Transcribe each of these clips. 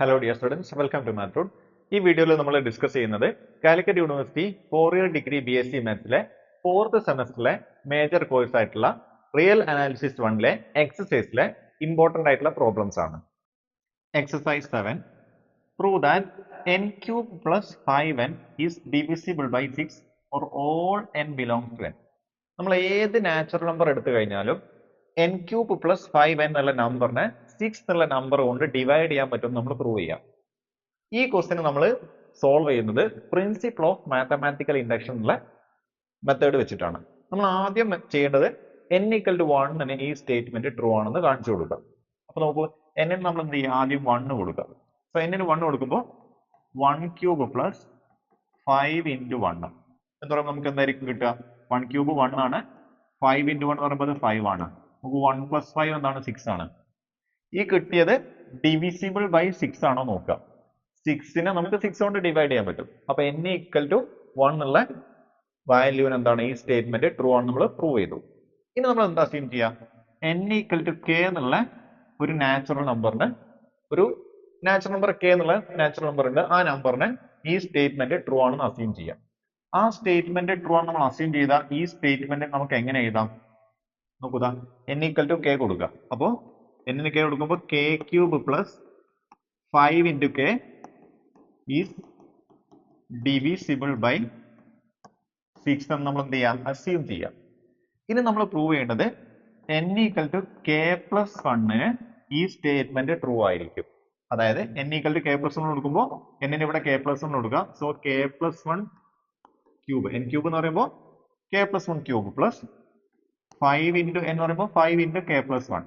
Hello dear students welcome to മാത്രൂഡ് ഈ വീഡിയോയിൽ നമ്മൾ ഡിസ്കസ് ചെയ്യുന്നത് Calicut university four year degree B S C മാത്സിലെ fourth സെമസ്റ്ററിലെ മേജർ കോഴ്സ് ആയിട്ടുള്ള റിയൽ അനാലിസിസ് വണ്ണിലെ എക്സസൈസിലെ ഇമ്പോർട്ടന്റ് ആയിട്ടുള്ള പ്രോബ്ലംസ് ആണ്. Exercise seven prove that n cube plus five n is divisible by six or all n belongs to n നമ്മൾ ഏത് natural number എടുത്തു കഴിഞ്ഞാലും n cube plus five n എന്നുള്ള നമ്പറിനെ സിക്സ് എന്നുള്ള നമ്പർ കൊണ്ട് ഡിവൈഡ് ചെയ്യാൻ പറ്റും നമ്മൾ പ്രൂവ് ചെയ്യാം. ഈ ക്വസ്റ്റിന് നമ്മൾ സോൾവ് ചെയ്യുന്നത് പ്രിൻസിപ്പിൾ ഓഫ് മാത്തമാറ്റിക്കൽ ഇൻഡക്ഷൻ എന്നുള്ള മെത്തേഡ് വെച്ചിട്ടാണ്. നമ്മൾ ആദ്യം ചെയ്യേണ്ടത് എൻ ഈക്വൽ ടു വൺ തന്നെ ഈ സ്റ്റേറ്റ്മെന്റ് ട്രൂ ആണെന്ന് കാണിച്ചു കൊടുക്കാം അപ്പൊ നോക്കൂ എന്നിന് നമ്മൾ എന്ത് ചെയ്യുക ആദ്യം വണ്ണ് കൊടുക്കുക. സോ എന്നിന് വണ്ണ് കൊടുക്കുമ്പോൾ one cube plus five into one എന്ന് പറയുമ്പോൾ നമുക്ക് എന്തായിരിക്കും കിട്ടുക? വൺ ക്യൂബ് വൺ ആണ്. ഫൈവ് ഇന്റു വൺ പറയുമ്പോൾ ഫൈവ് ആണ്. നമുക്ക് വൺ പ്ലസ് ഫൈവ് എന്താണ്? സിക്സ് ആണ്. ഈ കിട്ടിയത് ഡിവിസിബിൾ ബൈ സിക്സ് ആണോ നോക്കുക. സിക്സിനെ നമുക്ക് സിക്സ് കൊണ്ട് ഡിവൈഡ് ചെയ്യാൻ പറ്റും. അപ്പൊ എൻ ഈക്വൽ ടു വൺ എന്നുള്ള വാല്യൂവിന് എന്താണ്? ഈ സ്റ്റേറ്റ്മെന്റ് ട്രൂ ആണ് നമ്മൾ പ്രൂവ് ചെയ്തു. ഇനി നമ്മൾ എന്താ അസ്യൂം ചെയ്യാം? എൻ ഈക്വൽ ടു കെ എന്നുള്ള ഒരു നാച്ചുറൽ നമ്പറിന് ഒരു നാച്ചുറൽ നമ്പർ കെ എന്നുള്ള നാച്ചുറൽ നമ്പർ ഉണ്ട് ആ നമ്പറിന് ഈ സ്റ്റേറ്റ്മെന്റ് ട്രൂ ആണെന്ന് അസ്യൂം ചെയ്യാം. ആ സ്റ്റേറ്റ്മെന്റ് ട്രൂ ആണ് നമ്മൾ അസ്യൂം ചെയ്ത ഈ സ്റ്റേറ്റ്മെന്റ് നമുക്ക് എങ്ങനെ എഴുതാം? നോക്കുക എൻ ഈക്വൽ ടു കെ കൊടുക്കുക. അപ്പോ എന്നിന് കെ കൊടുക്കുമ്പോൾ K cube plus five into K is divisible by six എന്ന് നമ്മൾ എന്ത് ചെയ്യാം? അസ്യൂം ചെയ്യാം. ഇനി നമ്മൾ പ്രൂവ് ചെയ്യേണ്ടത് n equal to K plus വണ്ണിന് ഈ സ്റ്റേറ്റ്മെന്റ് ട്രൂ ആയിരിക്കും. അതായത് n equal to K plus one കൊടുക്കുമ്പോൾ എന്നിന് ഇവിടെ കെ പ്ലസ് വൺ കൊടുക്കുക so K plus one cube n cube എന്ന് പറയുമ്പോൾ K plus one cube plus five into എന്ന് പറയുമ്പോൾ five into K plus one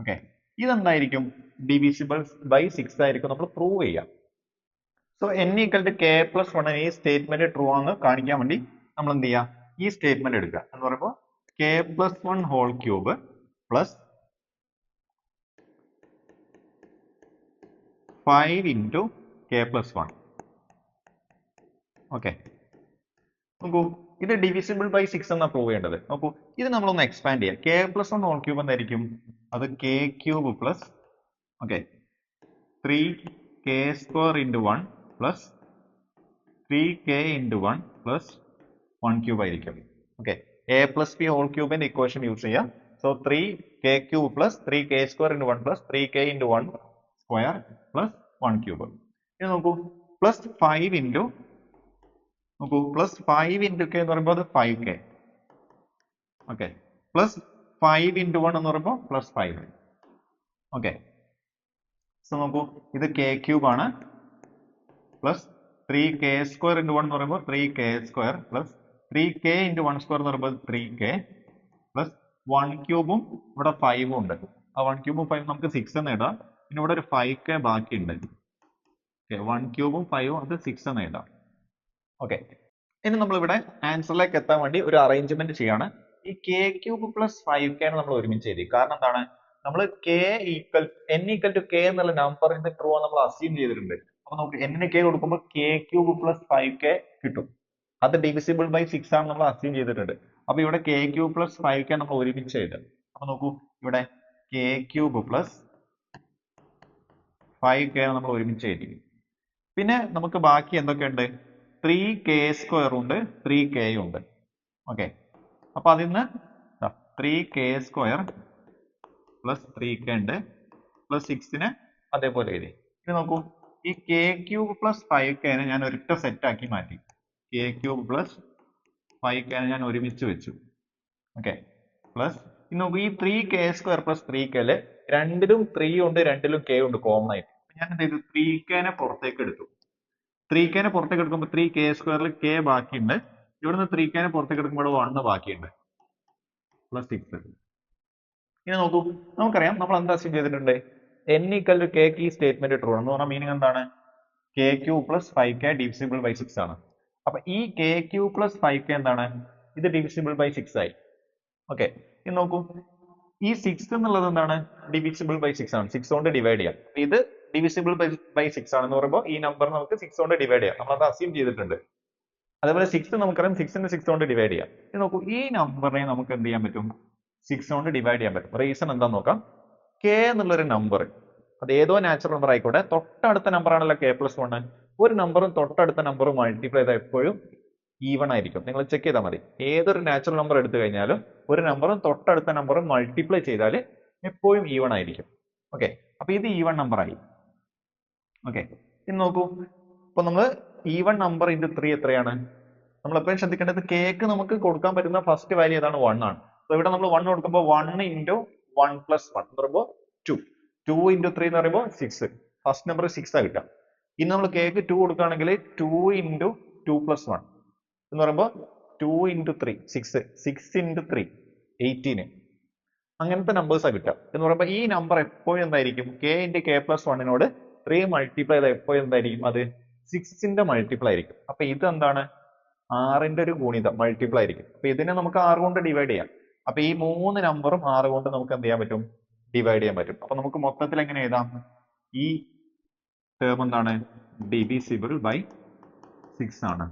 okay ഇതെന്തായിരിക്കും? Divisible by six ആയിരിക്കും നമ്മൾ പ്രൂവ് ചെയ്യാം. So n equal to K plus one ഈ statement true ആണെന്ന് കാണിക്കാൻ വേണ്ടി നമ്മൾ എന്ത് ചെയ്യുക ഈ സ്റ്റേറ്റ്മെന്റ് എടുക്കുക. എന്ന് പറയുമ്പോൾ K plus one whole cube plus five into K plus one okay നോക്കൂ. ഇത് ഡിവിസിബിൾ ബൈ സിക്സ് എന്നാണ് പ്രൂവ് ചെയ്യേണ്ടത്. നോക്കൂ. ഇത് നമ്മളൊന്ന് എക്സ്പാൻഡ് ചെയ്യാം. K plus one whole cube എന്തായിരിക്കും? അത് K cube plus okay three K square into one plus three K into one plus one cube ആയിരിക്കും. Okay A plus B whole ക്യൂബിന്റെ equation use ചെയ്യാം. So three K cube plus three K square into one plus three K into one square plus one cube ഇനി നോക്കൂ. Plus five into നോക്കൂ. Plus five into K എന്ന് പറയുമ്പോൾ അത് five K okay plus five into one എന്ന് പറയുമ്പോൾ plus five okay so നോക്കൂ ഇത് കെ ക്യൂബ് ആണ്. Plus three K square into one എന്ന് പറയുമ്പോൾ three K square plus three K into one square എന്ന് പറയുമ്പോൾ ത്രീ കെ പ്ലസ് വൺ ക്യൂബും ഇവിടെ ഫൈവും ഉണ്ട്. ആ വൺ ക്യൂബും ഫൈവ് നമുക്ക് സിക്സ് എന്ന് ഇടാം പിന്നെ ഇവിടെ ഒരു ഫൈവ് കെ ബാക്കിയുണ്ട്. ഓക്കെ വൺ ക്യൂബും ഫൈവും അത് സിക്സ് എന്ന് ഇടാം ഓക്കെ ഇനി നമ്മളിവിടെ ആൻസറിലേക്ക് എത്താൻ വേണ്ടി ഒരു അറേഞ്ച്മെന്റ് ചെയ്യാണ്. ഈ K cube plus five K നമ്മൾ ഒരുമിച്ച് എഴുതി. കാരണം എന്താണ്? നമ്മൾ K equal n equal to K എന്നുള്ള നമ്പറിന്റെ ട്രൂ നമ്മൾ അസ്യൂം ചെയ്തിട്ടുണ്ട്. അപ്പൊ നമുക്ക് എന്നിന് കെ കൊടുക്കുമ്പോൾ K cube plus five K കിട്ടും. അത് ഡിവിസിബിൾ ബൈ സിക്സ് ആണ് നമ്മൾ അസ്യൂം ചെയ്തിട്ടുണ്ട്. അപ്പൊ ഇവിടെ K cube plus five K നമ്മൾ ഒരുമിച്ച് എഴുതാം. അപ്പൊ നോക്കൂ ഇവിടെ K cube plus five K നമ്മൾ ഒരുമിച്ച് എഴുതി. പിന്നെ നമുക്ക് ബാക്കി എന്തൊക്കെയുണ്ട്? ത്രീ കെ സ്ക്വയർ ഉണ്ട് ത്രീ കെ ഉണ്ട്. ഓക്കെ അപ്പൊ അതിൽ നിന്ന് three K square plus three K ഉണ്ട്. പ്ലസ് സിക്സിന് അതേപോലെ എഴുതി. ഇനി നോക്കൂ. ഈ കെ ക്യൂബ് പ്ലസ് ഫൈവ് കെനെ ഞാൻ ഒരിട്ട സെറ്റ് ആക്കി മാറ്റി. കെ ക്യൂബ് പ്ലസ് ഫൈവ് കെനെ ഞാൻ ഒരുമിച്ച് വെച്ചു. ഓക്കെ പ്ലസ് ഇനി നോക്കൂ. ഈ three K square plus three KL രണ്ടിലും ത്രീ ഉണ്ട് രണ്ടിലും കെ ഉണ്ട് കോമൺ ആയിട്ട്. ഞാൻ എന്ത് ചെയ്തു? ത്രീ കെനെ പുറത്തേക്ക് എടുത്തു. ത്രീ കെനെ പുറത്തേക്ക് എടുക്കുമ്പോൾ ത്രീ കെ സ്ക്വയറിൽ കെ ബാക്കിയുണ്ട്. ഇവിടുന്ന് ത്രീ കെനെ പുറത്തേക്ക് എടുക്കുമ്പോൾ വണ്ണ് ബാക്കിയുണ്ട്. പ്ലസ് സിക്സ് ഇനി നോക്കൂ. നമുക്കറിയാം നമ്മൾ എന്താ അസ്യൂം ചെയ്തിട്ടുണ്ട്? എൻ ഈക്വൽ ടു കെ കി സ്റ്റേറ്റ്മെന്റ് ട്രൂ എന്ന് പറഞ്ഞാൽ മീനിങ് എന്താണ്? K cube plus five K divisible by six ആണ്. അപ്പൊ ഈ K cube plus five K എന്താണ്? ഇത് ഡിവിസിബിൾ ബൈ സിക്സ് ആയി. ഓക്കെ ഇനി നോക്കൂ. ഈ സിക്സ് എന്നുള്ളത് എന്താണ്? ഡിവിസിബിൾ ബൈ സിക്സ് ആണ്. സിക്സ് കൊണ്ട് ഡിവൈഡ് ചെയ്യാം. ഇത് ഡിവിസിബിൾ ബൈ സിക്സ് ആണെന്ന് പറയുമ്പോൾ ഈ നമ്പർ നമുക്ക് സിക്സ് കൊണ്ട് ഡിവൈഡ് ചെയ്യാം. നമ്മൾ അത് അസ്യൂം ചെയ്തിട്ടുണ്ട്. അതേപോലെ സിക്സ് നമുക്കറിയാം. സിക്സിന്റെ സിക്സ് കൊണ്ട് ഡിവൈഡ് ചെയ്യാം. ഇത് നോക്കൂ ഈ നമ്പറിനെ നമുക്ക് എന്ത് ചെയ്യാൻ പറ്റും? സിക്സ് കൊണ്ട് ഡിവൈഡ് ചെയ്യാൻ പറ്റും. റീസൺ എന്താന്ന് നോക്കാം. കെ എന്നുള്ളൊരു നമ്പർ അത് ഏതോ നാച്ചുറൽ നമ്പർ ആയിക്കോട്ടെ. തൊട്ടടുത്ത നമ്പർ ആണല്ലോ കെ പ്ലസ് വൺ ഒരു നമ്പറും തൊട്ടടുത്ത നമ്പറും മൾട്ടിപ്ലൈ ചെയ്താൽ എപ്പോഴും ഈവൺ ആയിരിക്കും. നിങ്ങൾ ചെക്ക് ചെയ്താൽ മതി. ഏതൊരു നാച്ചുറൽ നമ്പർ എടുത്തു കഴിഞ്ഞാലും ഒരു നമ്പറും തൊട്ടടുത്ത നമ്പറും മൾട്ടിപ്ലൈ ചെയ്താൽ എപ്പോഴും ഈവൺ ആയിരിക്കും. ഓക്കെ അപ്പൊ ഇത് ഈവൺ ആയി. ഓക്കെ ഇനി നോക്കൂ. ഇപ്പൊ നമ്മൾ ഈവൺ നമ്പർ ഇന്റു ത്രീ എത്രയാണ്? നമ്മൾ എപ്പോഴും ശ്രദ്ധിക്കേണ്ടത് കേക്ക് നമുക്ക് കൊടുക്കാൻ പറ്റുന്ന ഫസ്റ്റ് വാല്യൂ ഏതാണ്? വൺ ആണ്. അപ്പൊ ഇവിടെ നമ്മൾ വൺ കൊടുക്കുമ്പോൾ one into one plus one എന്ന് പറയുമ്പോൾ ടു ടു ഇന്റു ത്രീ എന്ന് പറയുമ്പോൾ സിക്സ് ഫസ്റ്റ് നമ്പർ സിക്സ് ആ കിട്ടുക. ഇനി നമ്മൾ കേക്ക് ടു കൊടുക്കുകയാണെങ്കിൽ two into two plus one എന്ന് പറയുമ്പോൾ two into three six six into three eighteen അങ്ങനത്തെ നമ്പേഴ്സാണ് കിട്ടുക. എന്ന് പറയുമ്പോൾ ഈ നമ്പർ എപ്പോഴും എന്തായിരിക്കും? കെ ഇന്റു കെ പ്ലസ് വണ്ണിനോട് ത്രീ മൾട്ടിപ്ലൈ ചെയ്താൽ എപ്പോഴും എന്തായിരിക്കും അത്? സിക്സിന്റെ മൾട്ടിപ്പിൾ ആയിരിക്കും. അപ്പൊ ഇത് എന്താണ് ആറിന്റെ ഒരു ഗുണിതം മൾട്ടിപ്പിൾ ആയിരിക്കും. അപ്പൊ ഇതിനെ നമുക്ക് ആറ് കൊണ്ട് ഡിവൈഡ് ചെയ്യാം. അപ്പൊ ഈ മൂന്ന് നമ്പറും ആറ് കൊണ്ട് നമുക്ക് എന്ത് ചെയ്യാൻ പറ്റും? ഡിവൈഡ് ചെയ്യാൻ പറ്റും. അപ്പൊ നമുക്ക് മൊത്തത്തിൽ എങ്ങനെ എഴുതാം? ഈ ടേം എന്താണ്? ഡിവിസിബിൾ ബൈ സിക്സ് ആണ്.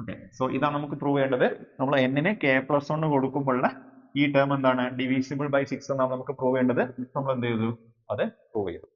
ഓക്കെ സോ ഇതാണ് നമുക്ക് പ്രൂവ് ചെയ്യേണ്ടത്. നമ്മൾ എന്നിന് കെ പ്ലസ് വണ് കൊടുക്കുമ്പോഴുള്ള ഈ ടേം എന്താണ്? ഡിവിസിബിൾ ബൈ സിക്സ് എന്നാണ് നമുക്ക് പ്രൂവ് ചെയ്യേണ്ടത്. നമ്മൾ എന്ത് ചെയ്തു? അത് പ്രൂവ് ചെയ്തു.